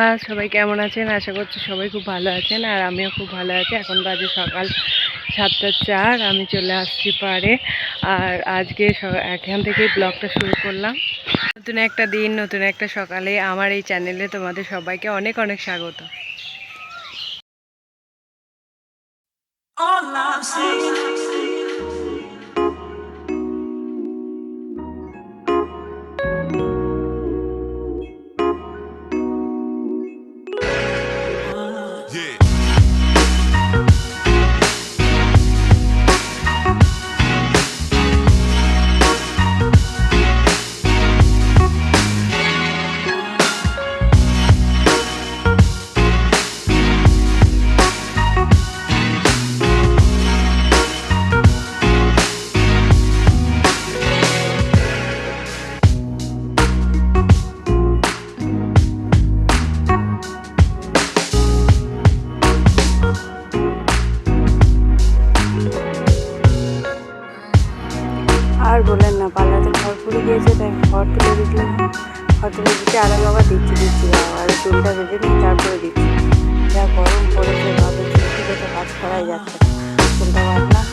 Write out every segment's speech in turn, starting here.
সুপ্রভাত সবাই কেমন আছেন? আশা করছি সবাই খুব ভালো আছেন আর আমিও খুব ভালো আছি। এখন বাজে সকাল সাতটা চার, আমি চলে আসছি পারে। আর আজকে এখান থেকে ব্লগটা শুরু করলাম। নতুন একটা দিন, নতুন একটা সকালে আমার এই চ্যানেলে তোমাদের সবাইকে অনেক অনেক স্বাগত। ঘর গিয়েছে তাই ঘর তুলে দিলাম ঘর তুলে দিতে আরও আবার দিচ্ছি দিচ্ছি আর চুলটা বেঁধে নিই তারপরে দিচ্ছি যা গরম পড়েছে ভাবে চুল থেকে তো কাজ করাই যাচ্ছে চুলটা বাঁধলাম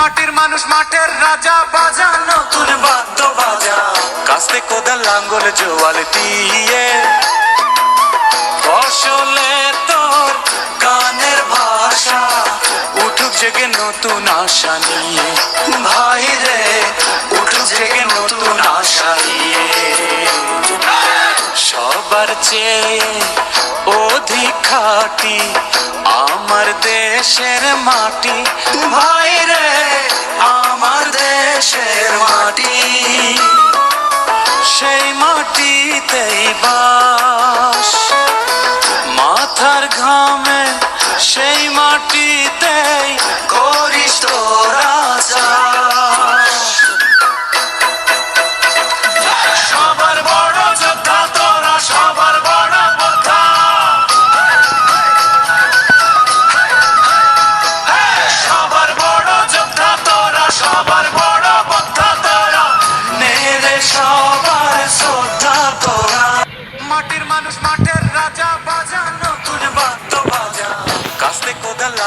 মাটির মানুষ, মাঠের রাজা, বাজা, নতুন বাদ্য বাজা। কাস্তে কোদাল, লাঙ্গল, জোয়াল দিয়ে ফসলে তোর গানের ভাষা, উঠুক জেগে নতুন আশা নিয়ে। ভাই রে, উঠুক জেগে নতুন আশা নিয়ে। সবার চেয়ে অধিক খাটি আমার দেশের মাটি। ভাই রে আমার দেশের মাটি সেই মাটিতেই বাস। মাথার ঘামে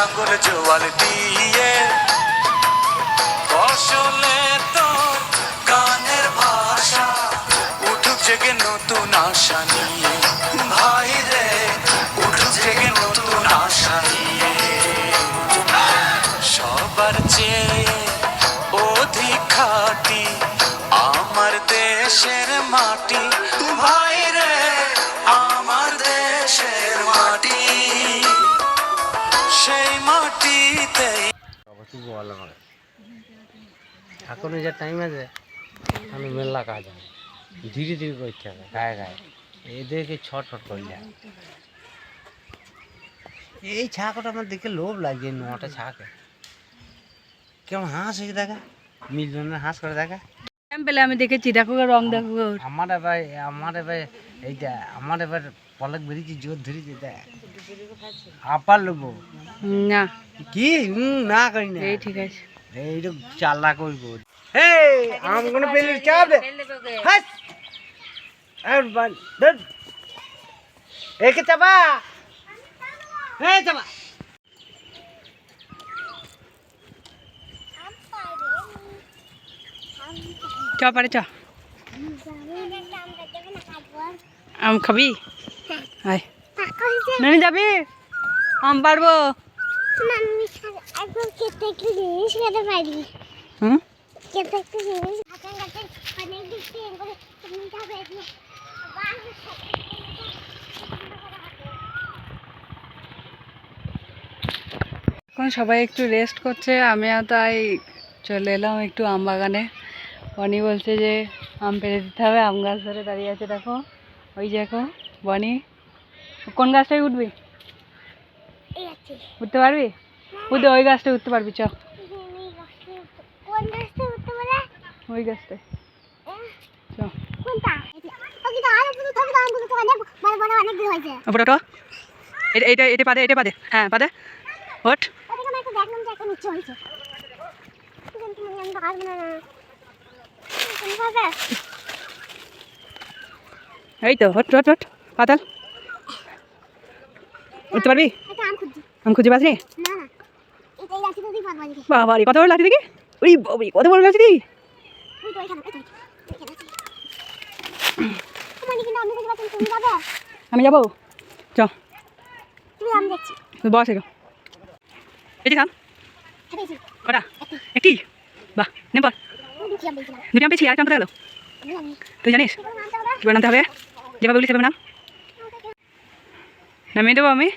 লাঙ্গল জোয়াল দিয়ে। ফসলে গানের ভাষা, উঠুক জেগে নতুন আশা নিয়ে। ভাই রে, উঠুক জেগে নতুন আশা নিয়ে। সবার চেয়ে অধিক খাটি আমার দেশের মাটি। বলা করে। এখনও যে টাইম আছে আমি মেলা কাজ হবে। ধীরে ধীরে করতে হবে গায়ে গায়ে। এদেরকে ছট ছট করে যায় এই ছাকটা আমার দেখে লোভ লাগছে নটা ছাকে। কেমন হাঁস হয়েছে দেখা? মিলজনের হাঁস করে দেখা? পেলে আমি দেখেছি দেখো রং দেখো আমার এবার আমার এবার এইটা আমার এবার পলক বেরিয়েছে জোর ধরেছে দেখ। আপার লোবো না। কি? হুম না করি না। এই ঠিক আছে। এইটা চাল্লা করব। এই আম কোনো পেলে চাপ দে। হাস! আর বান ধর। একে চাপা। এই চাপা। চ পারে চ। আম খাবি? আয়। নানি যাবি? আম পারব। এখন সবাই একটু রেস্ট করছে আমিও তাই চলে এলাম একটু আম বাগানে। বনি বলছে যে আম পেরে দিতে হবে আম গাছ ধরে দাঁড়িয়ে আছে দেখো। ওই দেখো বনি। কোন গাছটায় উঠবি? উঠতে পারবি? উঠতে ওই গাছটায় উঠতে পারবি চ। ওই গাছটায়। তো তো ওপরে ওঠো। এটা এটা পাদে এটা পাদে। হ্যাঁ পাদে। ওঠ। ওদিকে আমার একটু দেখলাম যে এখন ইচ্ছে হয়েছে কিন্তু আমি পারব না তুমি পারবে এই তো ওঠ ওঠ ওঠ পাতাল উঠতে পারবি? আম আমি খুঁজে পারবা দেখি বাবা রে কত বড় লাগছে দেখি? ওই বাবি কত বড় লাগছে দেখি? আমি যাবে? আমি চ। আমি বস এরো এটি খাম কটা? একটি। বাহ নে আমি আমি দুটি আম পেয়েছি আর কোথায় গেলো? তুই জানিস? কীভাবে নামতে হবে? যেভাবে বলি সেভাবে নাম। নামিয়ে দেবো আমি?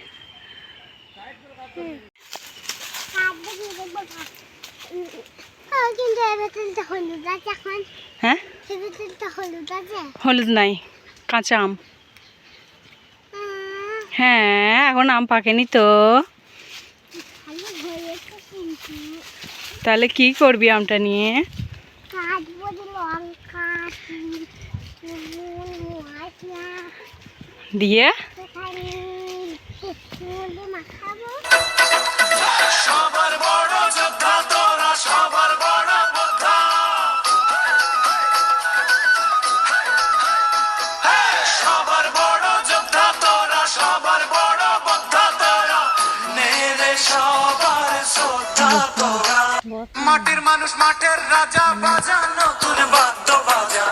হ্যাঁ? হলুদ নাই, কাঁচা আম। হ্যাঁ এখন আম পাকেনি তো। তাহলে কি করবি আমটা নিয়ে? দিয়ে? বড় সবার শ্রদ্ধা মাটির মানুষ, মাঠের রাজা, বাজা, নতুন বাদ্য বাজা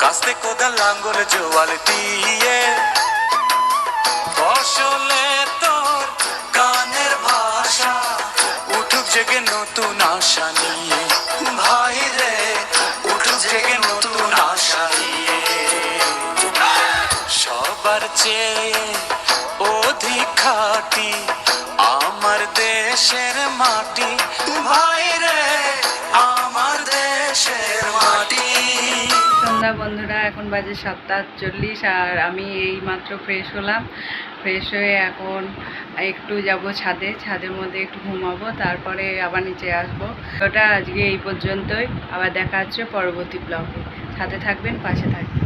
কাস্তে কোদাল, লাঙ্গল, জোয়াল দিয়ে আশা নিয়ে। ভাই রে জেগে নতুন আশা নিয়ে। সবার চেয়ে অধিক খাটি আমার দেশের মাটি। ভাই রে, আমার দেশের সন্ধ্যা বন্ধুরা, এখন বাজে সাতটা চল্লিশ আর আমি এই মাত্র ফ্রেশ হলাম। ফ্রেশ হয়ে এখন একটু যাব ছাদে, ছাদের মধ্যে একটু ঘুমাবো, তারপরে আবার নিচে আসব। ওটা আজকে এই পর্যন্তই, আবার দেখা হচ্ছে পরবর্তী ব্লগে ছাদে থাকবেন, পাশে থাকবেন।